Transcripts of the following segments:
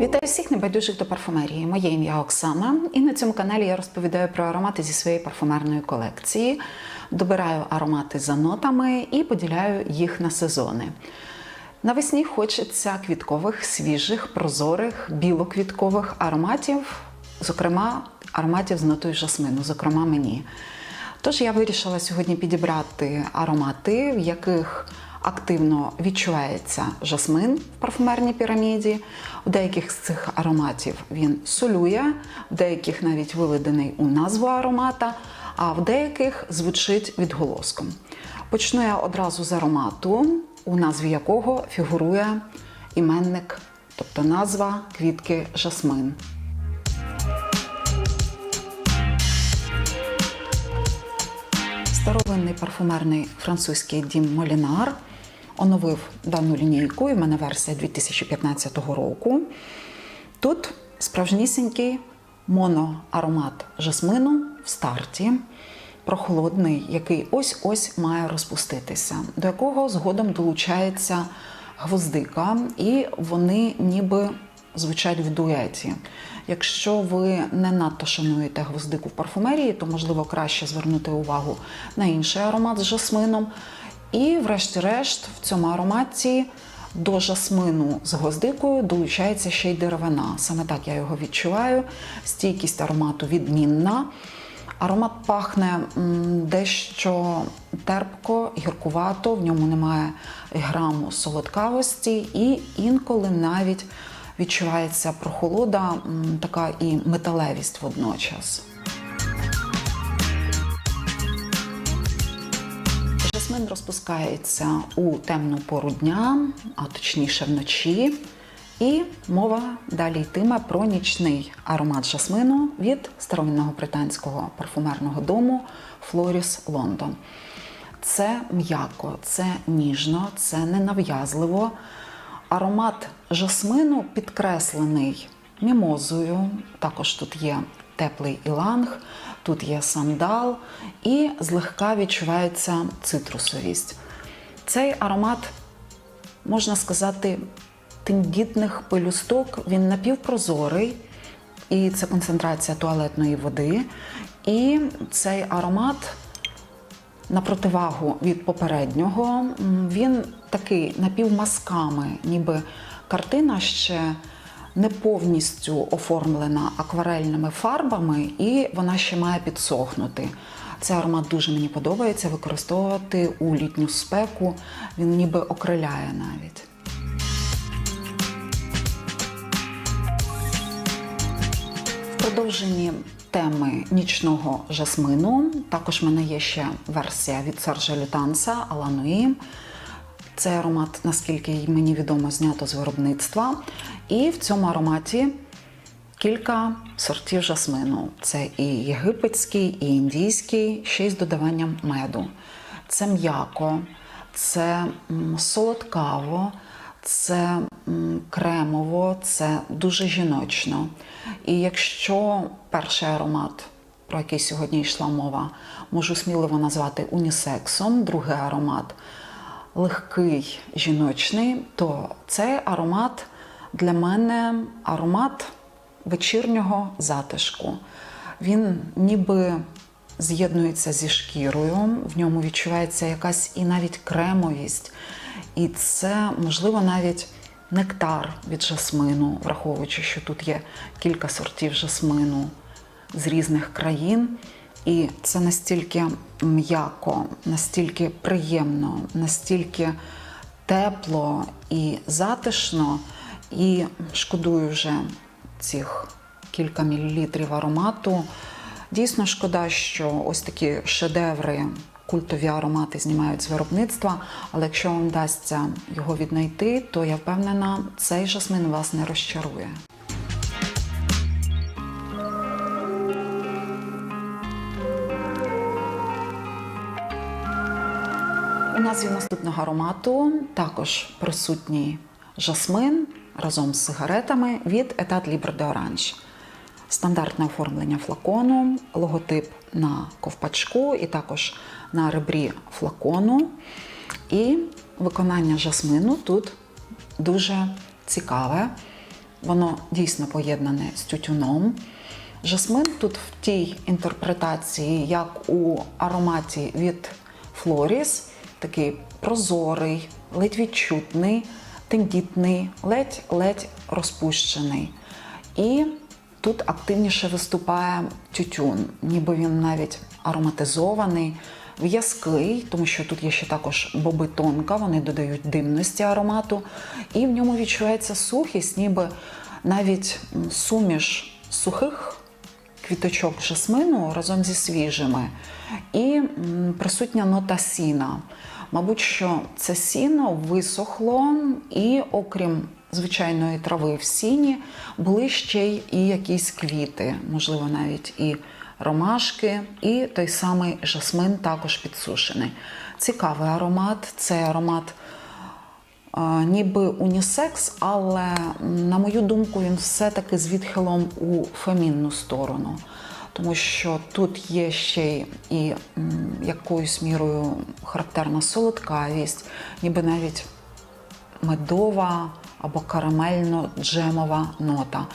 Вітаю всіх небайдужих до парфумерії. Моє ім'я Оксана, і на цьому каналі я розповідаю про аромати зі своєї парфумерної колекції. Добираю аромати за нотами і поділяю їх на сезони. Навесні хочеться квіткових, свіжих, прозорих, білоквіткових ароматів, зокрема, ароматів з нотою жасмину, зокрема мені. Тож я вирішила сьогодні підібрати аромати, в яких активно відчувається жасмин в парфумерній піраміді. У деяких з цих ароматів він солює, в деяких навіть виведений у назву аромата, а в деяких звучить відголоском. Почну я одразу з аромату, у назві якого фігурує іменник, тобто назва квітки жасмин. Старовинний парфумерний французький дім Молінар оновив дану лінійку, і в мене версія 2015 року. Тут справжнісінький моноаромат жасмину в старті, прохолодний, який ось-ось має розпуститися, до якого згодом долучається гвоздика, і вони ніби звучать в дуеті. Якщо ви не надто шануєте гвоздику в парфумерії, то можливо краще звернути увагу на інший аромат з жасмином. І, врешті-решт, в цьому ароматі до жасмину з гвоздикою долучається ще й деревина. Саме так я його відчуваю. Стійкість аромату відмінна. Аромат пахне дещо терпко, гіркувато, в ньому немає граму солодкавості, і інколи навіть відчувається прохолода, така і металевість водночас. Жасмин розпускається у темну пору дня, а точніше вночі. І мова далі йтиме про нічний аромат жасмину від старовинного британського парфумерного дому Флоріс Лондон. Це м'яко, це ніжно, це ненав'язливо. Аромат жасмину підкреслений мімозою. Також тут є теплий іланг, тут є сандал і злегка відчувається цитрусовість. Цей аромат, можна сказати, тендітних пелюсток, він напівпрозорий, і це концентрація туалетної води. І цей аромат на противагу від попереднього, він такий напівмазками, ніби картина ще не повністю оформлена акварельними фарбами, і вона ще має підсохнути. Цей аромат дуже мені подобається використовувати у літню спеку. Він ніби окриляє навіть. В продовженні теми нічного жасмину також в мене є ще версія від Сержа Лютанса Алануї. Цей аромат, наскільки мені відомо, знято з виробництва. І в цьому ароматі кілька сортів жасмину. Це і єгипетський, і індійський, ще й з додаванням меду. Це м'яко, це солодкаво, це кремово, це дуже жіночно. І якщо перший аромат, про який сьогодні йшла мова, можу сміливо назвати унісексом, другий аромат легкий жіночний, то цей аромат для мене аромат вечірнього затишку. Він ніби з'єднується зі шкірою, в ньому відчувається якась і навіть кремовість. І це, можливо, навіть нектар від жасмину, враховуючи, що тут є кілька сортів жасмину з різних країн. І це настільки м'яко, настільки приємно, настільки тепло і затишно. І шкодую вже цих кілька мілілітрів аромату. Дійсно шкода, що ось такі шедеври, культові аромати знімають з виробництва. Але якщо вам вдасться його віднайти, то я впевнена, цей жасмин вас не розчарує. У назві наступного аромату також присутній жасмин разом з сигаретами від Etat Libre de Orange. Стандартне оформлення флакону, логотип на ковпачку і також на ребрі флакону. І виконання жасмину тут дуже цікаве. воно дійсно поєднане з тютюном. Жасмин тут в тій інтерпретації, як у ароматі від Флоріс, такий прозорий, ледь відчутний, тендітний, ледь-ледь розпущений. І тут активніше виступає тютюн, ніби він навіть ароматизований, в'язкий, тому що тут є ще також боби тонка, вони додають димності аромату. І в ньому відчувається сухість, ніби навіть суміш сухих квіточок жасмину разом зі свіжими. І присутня нота сіна. Мабуть, що це сіно висохло, і окрім звичайної трави в сіні, були ще й якісь квіти, можливо, навіть і ромашки, і той самий жасмин також підсушений. Цікавий аромат. Це аромат ніби унісекс, але на мою думку, він все-таки з відхилом у фемінну сторону. Тому що тут є ще і якоюсь мірою характерна солодкавість, ніби навіть медова або карамельно-джемова нота.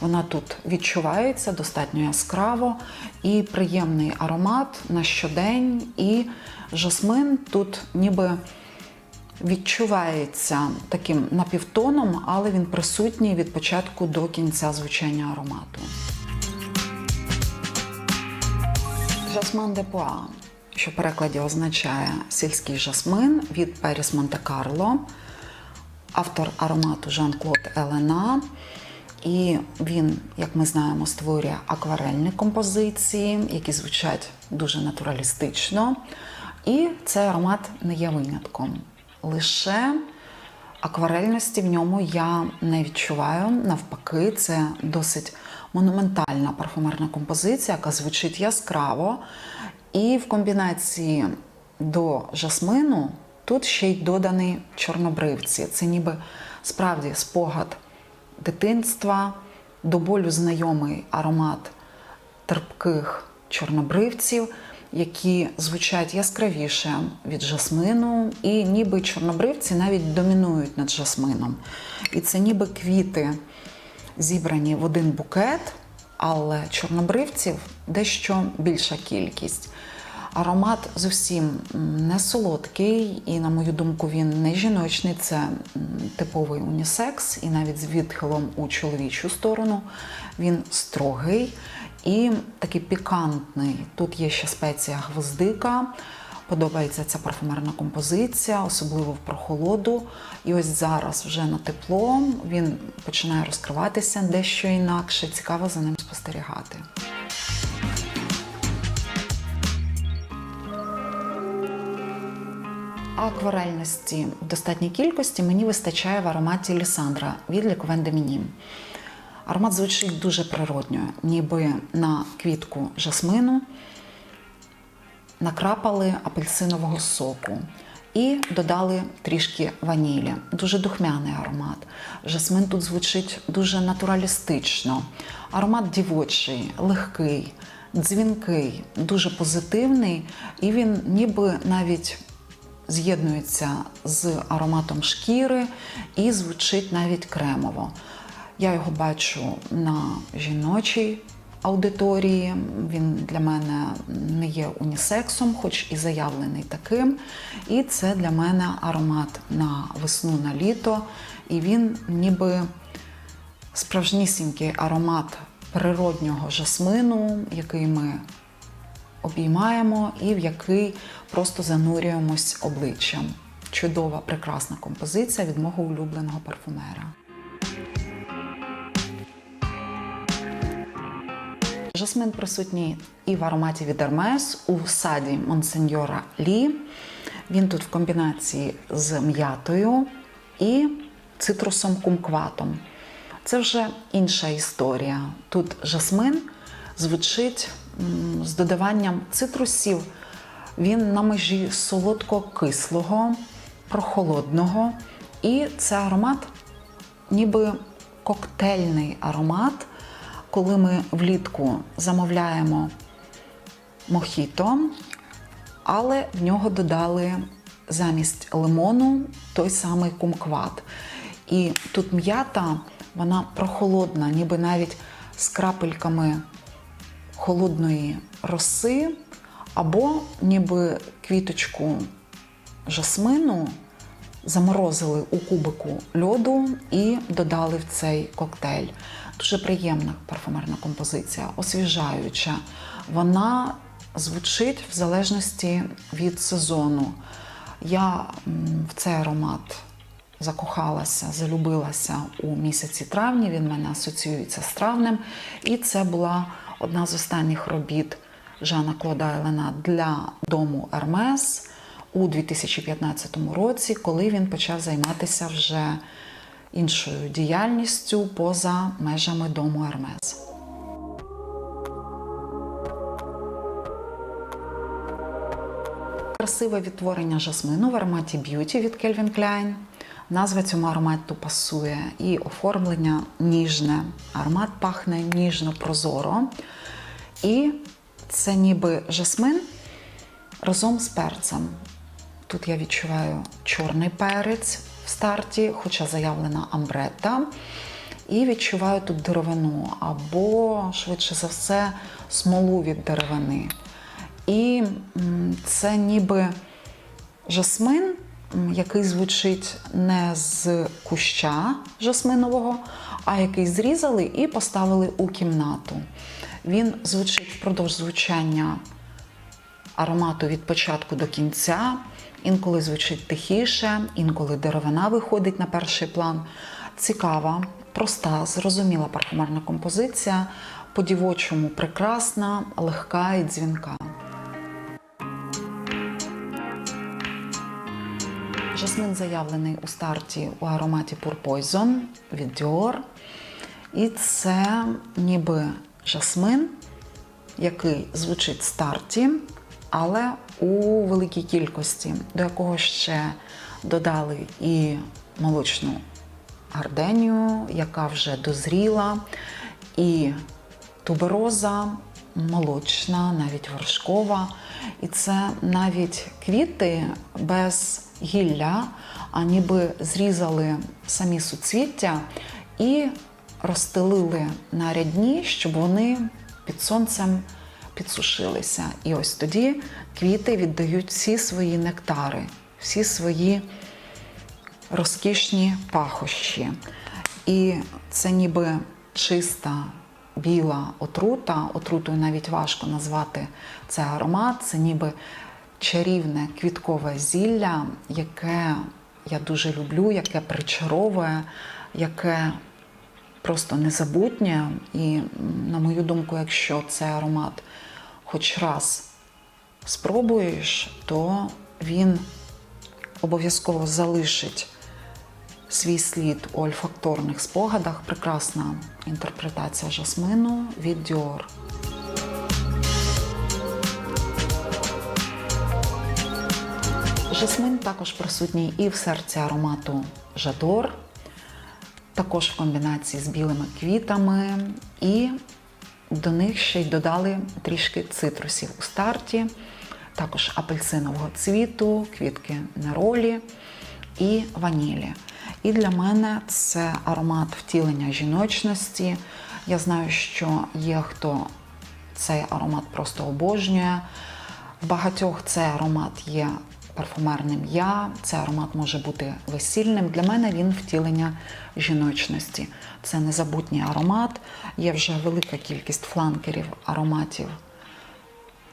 Вона тут відчувається достатньо яскраво і приємний аромат на щодень. І жасмин тут ніби відчувається таким напівтоном, але він присутній від початку до кінця звучання аромату. Жасмин де Пуа, що в перекладі означає сільський жасмин від Періс Монте-Карло, автор аромату Жан-Клод Елена. І він, як ми знаємо, створює акварельні композиції, які звучать дуже натуралістично. І цей аромат не є винятком. Лише акварельності в ньому я не відчуваю. Навпаки, це досить монументальна парфумерна композиція, яка звучить яскраво. І в комбінації до жасмину тут ще й доданий чорнобривці. Це ніби справді спогад дитинства, до болю знайомий аромат терпких чорнобривців, які звучать яскравіше від жасмину, і ніби чорнобривці навіть домінують над жасмином. І це ніби квіти зібрані в один букет, але чорнобривців дещо більша кількість. Аромат зовсім не солодкий, і, на мою думку, він не жіночний, це типовий унісекс, і навіть з відхилом у чоловічу сторону. Він строгий і такий пікантний. Тут є ще спеція гвоздика. Подобається ця парфумерна композиція, особливо в прохолоду. І ось зараз, вже на тепло, він починає розкриватися дещо інакше. Цікаво за ним спостерігати. Акварельності в достатній кількості мені вистачає в ароматі Лісандра від de Minim. Аромат звучить дуже природньо, ніби на квітку жасмину накрапали апельсинового соку і додали трішки ванілі. Дуже духмяний аромат. Жасмин тут звучить дуже натуралістично. Аромат дівочий, легкий, дзвінкий, дуже позитивний, і він ніби навіть з'єднується з ароматом шкіри і звучить навіть кремово. Я його бачу на жіночій аудиторії. Він для мене не є унісексом, хоч і заявлений таким. І це для мене аромат на весну, на літо. І він ніби справжнісінький аромат природнього жасмину, який ми обіймаємо і в який просто занурюємось обличчям. Чудова, прекрасна композиція від мого улюбленого парфумера. Жасмин присутній і в ароматі від Hermes, у саді Монсеньора Лі. Він тут в комбінації з м'ятою і цитрусом кумкватом. Це вже інша історія. Тут жасмин звучить з додаванням цитрусів. Він на межі солодко-кислого, прохолодного. І це аромат, ніби коктейльний аромат, коли ми влітку замовляємо мохіто, але в нього додали замість лимону той самий кумкват. І тут м'ята Вона прохолодна, ніби навіть з крапельками холодної роси, або ніби квіточку жасмину заморозили у кубику льоду і додали в цей коктейль. Дуже приємна парфумерна композиція, освіжаюча. Вона звучить в залежності від сезону. Я в цей аромат закохалася, залюбилася у місяці травні. Він мене асоціюється з травнем. І це була одна з останніх робіт Жана Клода Елена для дому Ермес у 2015 році, коли він почав займатися вже іншою діяльністю поза межами дому Ермес. Красиве відтворення жасмину в ароматі Beauty від Calvin Klein. Назва цьому аромату пасує і оформлення ніжне. Аромат пахне ніжно прозоро. І це ніби жасмин разом з перцем. Тут я відчуваю чорний перець в старті, хоча заявлена амбретта. І відчуваю тут деревину або, швидше за все, смолу від деревини. І це ніби жасмин, який звучить не з куща жасминового, а який зрізали і поставили у кімнату. Він звучить впродовж звучання аромату від початку до кінця. Інколи звучить тихіше, інколи деревина виходить на перший план. Цікава, проста, зрозуміла парфумерна композиція, по-дівочому прекрасна, легка і дзвінка. Жасмин заявлений у старті у ароматі Pure Poison від Dior. І це ніби жасмин, який звучить в старті, але у великій кількості, до якого ще додали і молочну гарденію, яка вже дозріла, і тубероза молочна, навіть вершкова. І це навіть квіти без гілля, а ніби зрізали самі суцвіття і розстелили на рядні, щоб вони під сонцем підсушилися. І ось тоді квіти віддають всі свої нектари, всі свої розкішні пахощі. І це ніби чиста біла отрута. Отрутою навіть важко назвати цей аромат. Це ніби чарівне квіткове зілля, яке я дуже люблю, яке причаровує, яке просто незабутнє. І, на мою думку, якщо цей аромат хоч раз спробуєш, то він обов'язково залишить свій слід у ольфакторних спогадах. Прекрасна інтерпретація жасмину від Dior. Жасмин також присутній і в серці аромату Жадор, також в комбінації з білими квітами, і до них ще й додали трішки цитрусів у старті, також апельсинового цвіту, квітки неролі і ванілі. І для мене це аромат втілення жіночності. Я знаю, що є хто цей аромат просто обожнює. В багатьох цей аромат є парфумерним я. Цей аромат може бути весільним. Для мене він втілення жіночності. Це незабутній аромат. Є вже велика кількість фланкерів ароматів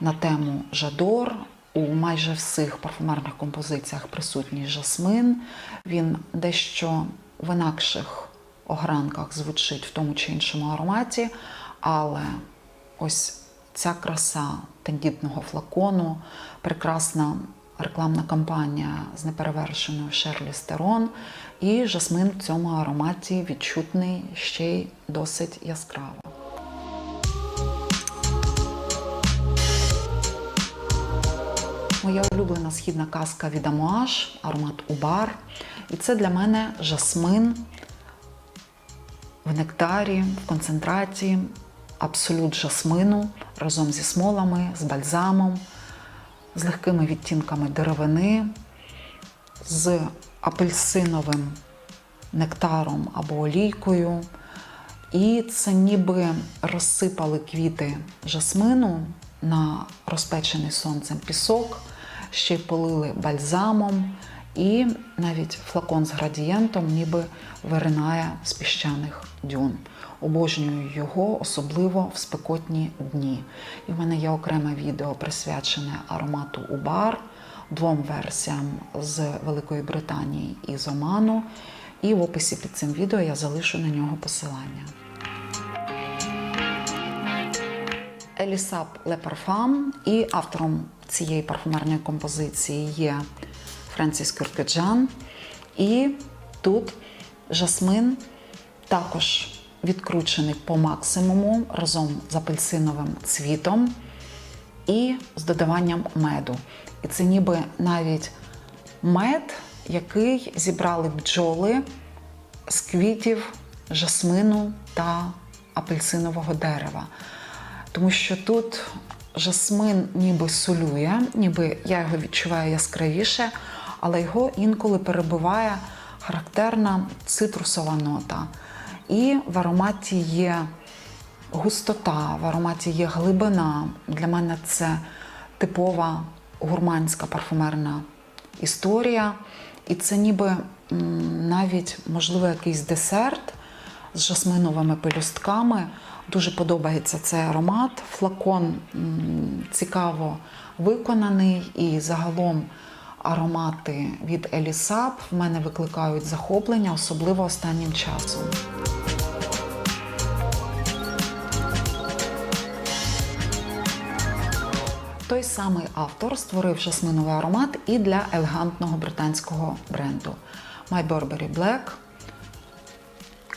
на тему Жадор. У майже всіх парфумерних композиціях присутній жасмин. Він дещо в інакших огранках звучить в тому чи іншому ароматі, але ось ця краса тендітного флакону, прекрасна рекламна кампанія з неперевершеною Шерлі Стерон, і жасмин в цьому ароматі відчутний ще й досить яскраво. Моя улюблена східна казка від Амуаш, аромат Убар. І це для мене жасмин в нектарі, в концентраті, абсолют жасмину разом зі смолами, з бальзамом, з легкими відтінками деревини, з апельсиновим нектаром або олійкою. І це ніби розсипали квіти жасмину на розпечений сонцем пісок, ще й полили бальзамом, і навіть флакон з градієнтом ніби виринає з піщаних дюн. Обожнюю його, особливо в спекотні дні. І в мене є окреме відео присвячене аромату Убар, двом версіям з Великої Британії і з Оману. І в описі під цим відео я залишу на нього посилання. Елісап Ле Парфам і автором цієї парфумерної композиції є Френсіс Кюркеджан. І тут жасмин також відкручений по максимуму разом з апельсиновим цвітом і з додаванням меду. І це ніби навіть мед, який зібрали бджоли з квітів жасмину та апельсинового дерева. Тому що тут жасмин ніби солює, ніби я його відчуваю яскравіше, але його інколи перебиває характерна цитрусова нота. І в ароматі є густота, в ароматі є глибина. Для мене це типова гурманська парфумерна історія. І це ніби навіть, можливо, якийсь десерт з жасминовими пелюстками. Дуже подобається цей аромат. Флакон цікаво виконаний і загалом аромати від Елісап в мене викликають захоплення, особливо останнім часом. Той самий автор створив жасминовий аромат і для елегантного британського бренду My Burberry Black,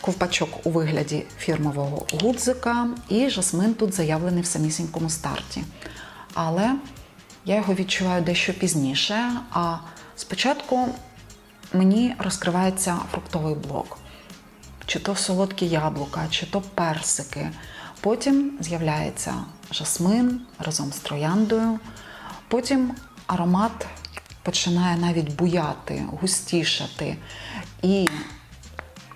ковпачок у вигляді фірмового гудзика, і жасмин тут заявлений в самісінькому старті. Але я його відчуваю дещо пізніше. А спочатку мені розкривається фруктовий блок. Чи то солодкі яблука, чи то персики. Потім з'являється жасмин разом з трояндою. Потім аромат починає навіть буяти, густішати. І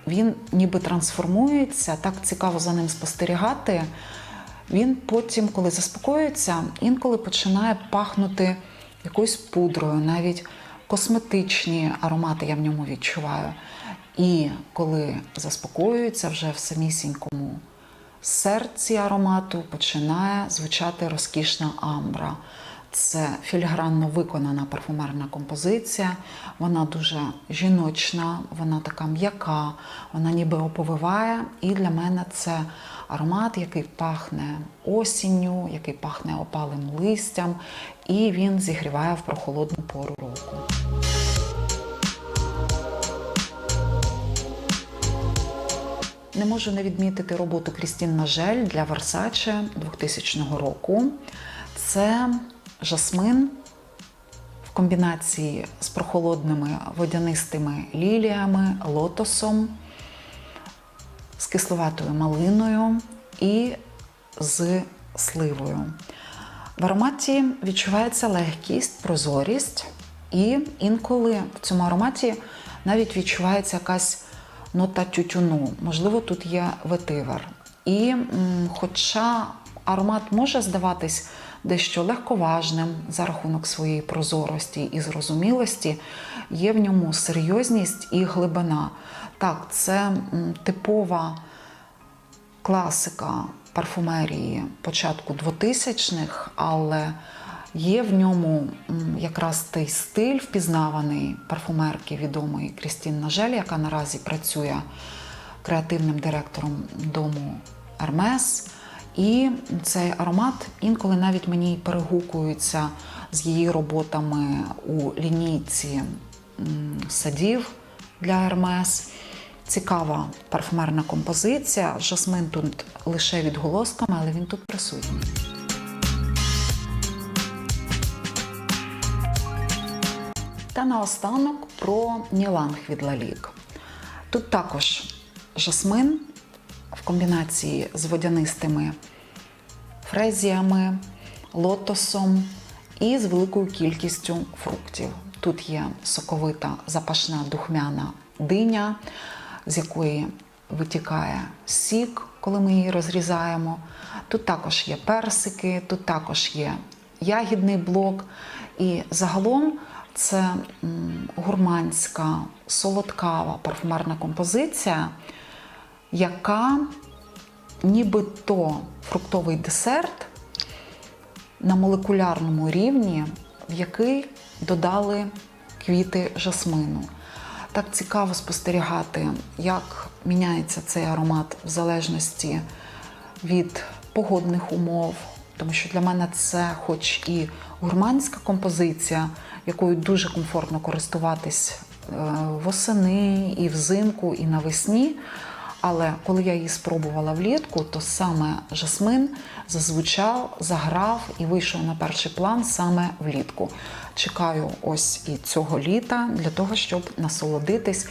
він ніби трансформується, так цікаво за ним спостерігати. Він потім, коли заспокоюється, інколи починає пахнути якоюсь пудрою, навіть косметичні аромати я в ньому відчуваю. І коли заспокоюється вже в самісінькому серці аромату, починає звучати розкішна амбра. Це філігранно виконана парфумерна композиція. Вона дуже жіночна, вона така м'яка, вона ніби оповиває. І для мене це аромат, який пахне осінню, який пахне опалим листям, і він зігріває в прохолодну пору року. Не можу не відмітити роботу Крістін Нажель для Versace 2000 року. Це жасмин в комбінації з прохолодними водянистими ліліями, лотосом, з кисловатою малиною і з сливою. В ароматі відчувається легкість, прозорість, і інколи в цьому ароматі навіть відчувається якась нота тютюну. Можливо, тут є ветивер. І хоча аромат може здаватись дещо легковажним за рахунок своєї прозорості і зрозумілості, є в ньому серйозність і глибина. Так, це типова класика парфумерії початку 2000-х, але є в ньому якраз той стиль впізнаваний парфумерки відомої Крістін Нажель, яка наразі працює креативним директором дому Hermes. І цей аромат інколи навіть мені перегукується з її роботами у лінійці садів для Hermes. Цікава парфумерна композиція. Жасмин тут лише відголосками, але він тут присутній. Та наостанок про Ніланг від Лалік. Тут також жасмин в комбінації з водянистими фрезіями, лотосом і з великою кількістю фруктів. Тут є соковита запашна духмяна диня, з якої витікає сік, коли ми її розрізаємо. Тут також є персики, тут також є ягідний блок. І загалом це гурманська, солодкава парфумерна композиція, яка нібито фруктовий десерт на молекулярному рівні, в який додали квіти жасмину. Так цікаво спостерігати, як міняється цей аромат в залежності від погодних умов, тому що для мене це, хоч і гурманська композиція, якою дуже комфортно користуватись е, восени і взимку, і навесні. Але коли я її спробувала влітку, то саме жасмин зазвучав, заграв і вийшов на перший план саме влітку. Чекаю ось і цього літа для того, щоб насолодитись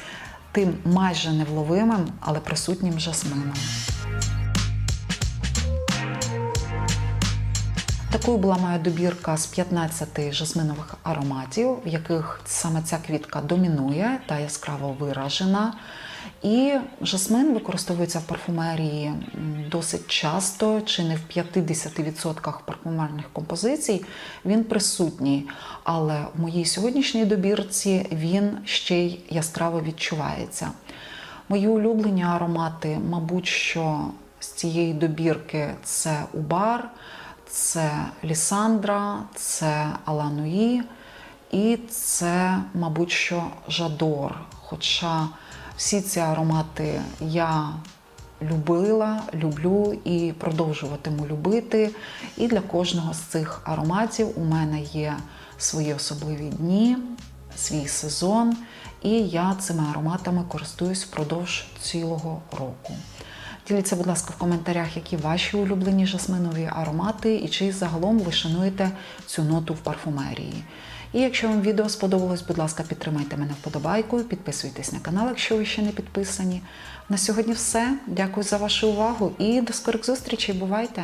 тим майже невловимим, але присутнім жасмином. Такою була моя добірка з 15 жасминових ароматів, в яких саме ця квітка домінує та яскраво виражена. І жасмин використовується в парфумерії досить часто, чи не в 50% парфумерних композицій він присутній. Але в моїй сьогоднішній добірці він ще й яскраво відчувається. Мої улюблені аромати, мабуть, що з цієї добірки це Убар, це Лісандра, це Алануї і це, мабуть, що Жадор. Хоча всі ці аромати я любила, люблю і продовжуватиму любити. І для кожного з цих ароматів у мене є свої особливі дні, свій сезон, і я цими ароматами користуюсь впродовж цілого року. Діліться, будь ласка, в коментарях, які ваші улюблені жасминові аромати і чи загалом ви шануєте цю ноту в парфумерії. І якщо вам відео сподобалось, будь ласка, підтримайте мене вподобайкою, підписуйтесь на канал, якщо ви ще не підписані. На сьогодні все. Дякую за вашу увагу і до скорих зустрічей. Бувайте!